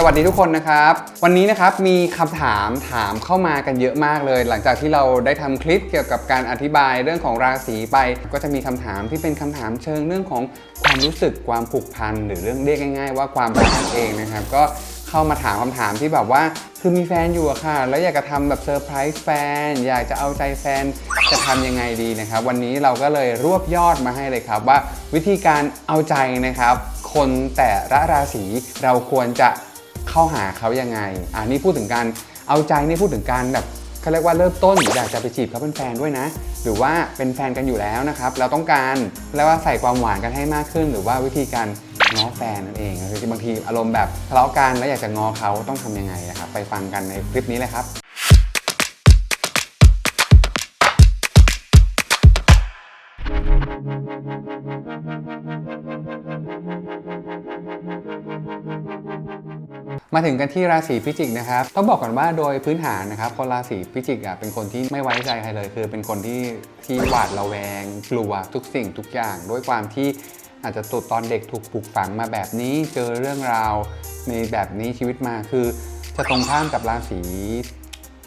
สวัสดีทุกคนนะครับ วันนี้นะครับมีคำถามถามเข้ามากันเยอะมากเลย หลังจากที่เราได้ทำคลิปเกี่ยวกับการอธิบายเรื่องของราศีไป ก็จะมีคำถามที่เป็นคำถามเชิงเรื่องของความรู้สึกความผูกพันหรือเรื่องเรียกง่าย ๆ ว่าความรักเองนะครับ ก็ เข้ามาถามคำถามที่แบบว่าคือมีแฟนอยู่อะค่ะ แล้วอยากจะทำแบบเซอร์ไพรส์แฟน อยากจะเอาใจแฟนจะทำยังไงดีนะครับ วันนี้เราก็เลยรวบยอดมาให้เลยครับ ว่าวิธีการเอาใจนะครับ คนแต่ละราศีเราควรจะเข้าหาเขายังไงอ่านี่พูดถึงการเอาใจนี่พูดถึงการแบบเขาเรียกว่าเริ่มต้นอยากจะไปจีบเขาเป็นแฟนด้วยนะ หรือว่าเป็นแฟนกันอยู่แล้วนะครับ เราต้องการแล้วว่าใส่ความหวานกันให้มากขึ้น หรือว่าวิธีการ ง้อแฟนนั่นเองคือบางทีอารมณ์แบบทะเลาะกันแล้วอยากจะง้อเขาต้องทำยังไงนะครับไปฟังกันในคลิปนี้เลยครับมาถึงกันที่ราศีพิจิกนะครับต้องบอกก่อนว่าโดยพื้นฐานนะครับคนราศีพิจิกอะเป็นคนที่ไม่ไว้ใจใครเลย คือเป็นคนที่ที่หวาดระแวงกลัวทุกสิ่งทุกอย่าง ด้วยความที่ อาจจะตุดตอนเด็กถูกปลูกฝังมาแบบนี้เจอเรื่องราวในแบบนี้ชีวิตมาคือ จะตรงข้ามกับราศี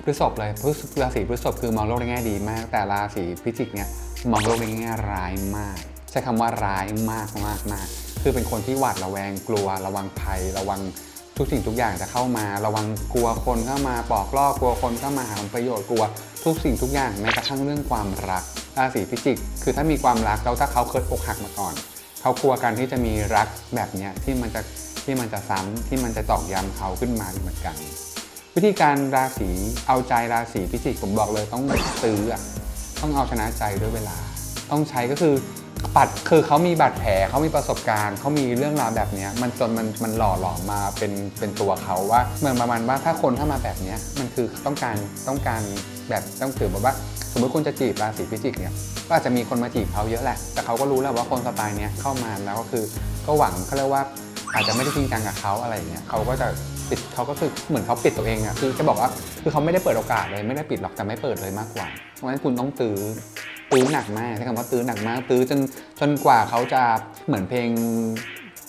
พฤษภเลยพฤษราศีพฤษภคือมองโลกในแง่ดีมาก แต่ราศีพิจิกเนี่ยมองโลกในแง่ร้ายมาก ใช้คำว่าร้ายมากมากมากคือเป็นคนที่หวาดระแวงกลัว ระวังภัย ระวังทุกสิ่งทุกอย่างจะเข้ามา ระวังกลัวคนเข้ามาปอกล่อกลัวคนเข้ามาหาผลประโยชน์กลัว ทุกสิ่งทุกอย่างแม้กระทั่งเรื่องความรักราศีพิจิก คือถ้ามีความรักแล้วถ้าเขาเคยอกหักมาก่อน เขากลัวกันที่จะมีรักแบบเนี้ยที่มันจะที่มันจะซ้ำที่มันจะตอกย้ำเขาขึ้นมาเหมือนกัน วิธีการราศีเอาใจราศีพิจิกผมบอกเลยต้องตื้ออะต้องเอาชนะใจด้วยเวลา ต้องใช้ก็คือ ปัดคือเขามีบาดแผลเขามีประสบการณ์เขามีเรื่องราวแบบเนี้ยมันจนมันมันหล่อหลอมมาเป็นเป็นตัวเขาว่าเหมือนประมาณว่าถ้าคนเข้ามาแบบเนี้ยมันคือต้องการต้องการแบบต้องถือแบบว่า สมมติคุณจะจีบราศีพิจิกเนี่ยก็อาจจะมีคนมาจีบเขาเยอะแหละ แต่เขาก็รู้แล้วว่าคนสไตล์เนี้ยเข้ามาแล้วก็คือก็หวังเขาเรียกว่าอาจจะไม่ได้จริงจังกับเขาอะไรอย่างเงี้ยเขาก็จะปิดเขาก็คือเหมือนเขาปิดตัวเองอะคือจะบอกว่าคือเขาไม่ได้เปิดโอกาสเลยไม่ได้ปิดหรอกแต่ไม่เปิดเลยมากกว่าเพราะฉะนั้นคุณต้องตื้อ ตื้อหนักมากใช้คำว่าตื้อหนักมาก ตื้อจนจนกว่าเขาจะเหมือนเพลง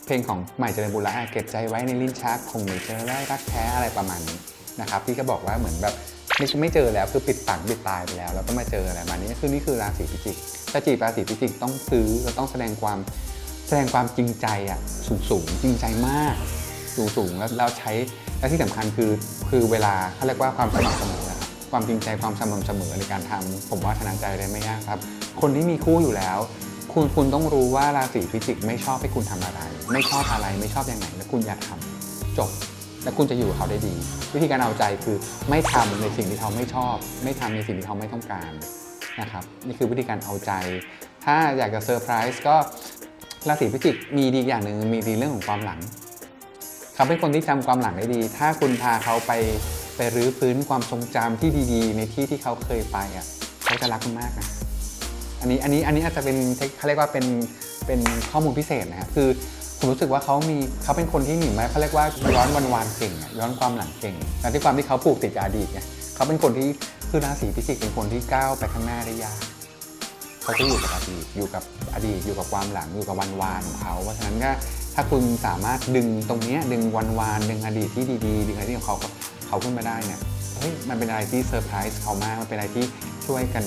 เพลงของใหม่เจริญบุญละเก็บใจไว้ในลิ้นชักคงไม่เจอได้รักแท้อะไรประมาณนี้นะครับที่ก็บอกว่าเหมือนแบบไม่ไม่เจอแล้วคือปิดฝังปิดตายไปแล้ว แล้วก็มาเจออะไรมานี้คือนี่คือราศีพิจิกถ้าจีบราศีพิจิกต้องซื้อแล้วต้องแสดงความแสดงความจริงใจอะสูงสูงจริงใจมาก สูงสูงแล้วแล้วใช้และที่สำคัญคือคือเวลาเขาเรียกว่าความสม่ำเสมอ ความจริงใจความสม่ำเสมอในการทำผมว่าชนะใจได้ไม่ยากครับ คนที่มีคู่อยู่แล้ว คุณคุณต้องรู้ว่าราศีพิจิกไม่ชอบให้คุณทำอะไร ไม่ชอบอะไรไม่ชอบอย่างไหนแล้วคุณอยากทำจบแล้วคุณจะอยู่กับเขาได้ดี วิธีการเอาใจคือไม่ทำในสิ่งที่เขาไม่ชอบ ไม่ทำในสิ่งที่เขาไม่ต้องการนะครับนี่คือวิธีการเอาใจ ถ้าอยากจะเซอร์ไพรส์ก็ราศีพิจิกมีดีอย่างหนึ่งมีดีเรื่องของความหลังเขาเป็นคนที่จำความหลังได้ดี ถ้าคุณพาเขาไป รื้อฟื้นความทรงจำที่ดีๆ ในที่ที่เขาเคยไปอะเขาจะรักคุณมากนะอันนี้อันนี้อันนี้อาจจะเป็นเขาเรียกว่าเป็นเป็นข้อมูลพิเศษนะครับคือผมรู้สึกว่าเขามีเขาเป็นคนที่หนีมาเขาเรียกว่าย้อนวันวานเก่งอะย้อนความหลังเก่งแต่ที่ความที่เขาผูกติดอดีตไงเขาเป็นคนที่คือราศีพิจิกเป็นคนที่ก้าวไปข้างหน้าได้ยากเขาจะอยู่กับอดีตอยู่กับอดีตอยู่กับความหลังอยู่กับวันวานของเขาเพราะฉะนั้นก็ถ้าคุณสามารถดึงตรงนี้ดึงวันวานดึงอดีตที่ดีๆดึงอะไรที่ของเขา เขาขึ้นมาได้เนี่ยเฮ้ยมันเป็นอะไรที่เซอร์ไพรส์เขามากมันเป็นอะไรที่ช่วยกัน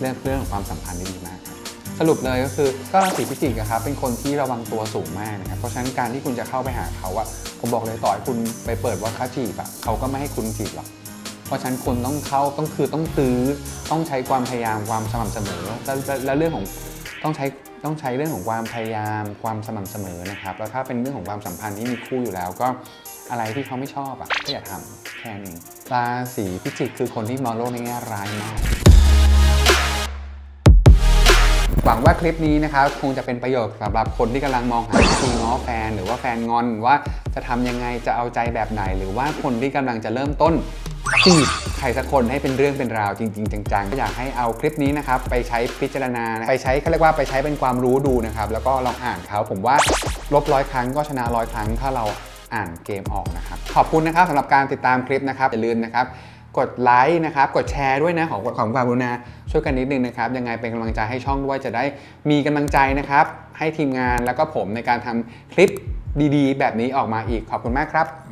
เรื่องเรื่องของความสัมพันธ์ได้ดีมากครับสรุปเลยก็คือก็ราศีพิจิกอะครับเป็นคนที่ระวังตัวสูงมากนะครับเพราะฉะนั้นการที่คุณจะเข้าไปหาเขาอะผมบอกเลยต่อให้คุณไปเปิดว่าเขาจีบอะเขาก็ไม่ให้คุณจีบหรอกเพราะฉะนั้นคุณต้องเข้าต้องคือต้องตื้อต้องใช้ความพยายามความสม่ำเสมอ แล้วแล้วแล้วเรื่องของ ต้องใช้ต้องใช้เรื่องของความพยายามความสม่ำเสมอนะครับ แล้วถ้าเป็นเรื่องของความสัมพันธ์ที่มีคู่อยู่แล้วก็อะไรที่เขาไม่ชอบอะก็อย่าทำแค่นี้ราศีพิจิกคือคนที่มองโลกในแง่ร้ายมากหวังว่าคลิปนี้นะครับคงจะเป็นประโยชน์สำหรับคนที่กำลังมองหาวิธีง้อแฟน หรือว่าแฟนงอนว่าจะทำยังไงจะเอาใจแบบไหน หรือว่าคนที่กำลังจะเริ่มต้น จีบใครสักคนให้เป็นเรื่องเป็นราวจริง ๆ จังๆก็อยากให้เอาคลิปนี้นะครับไปใช้พิจารณา ไปใช้เขาเรียกว่าไปใช้เป็นความรู้ดูนะครับแล้วก็ลองอ่านเขาผมว่าลบร้อยครั้งก็ชนะร้อยครั้งถ้าเราอ่านเกมออกนะครับ ขอบคุณนะครับสำหรับการติดตามคลิปนะครับอย่าลืมนะครับกดไลค์นะครับกดแชร์ด้วยนะ ของของความกรุณาช่วยกันนิดนึงนะครับยังไงเป็นกำลังใจให้ช่องด้วยจะได้มีกำลังใจนะครับให้ทีมงานแล้วก็ผมในการทำคลิปดีๆ แบบนี้ออกมาอีกขอบคุณมากครับ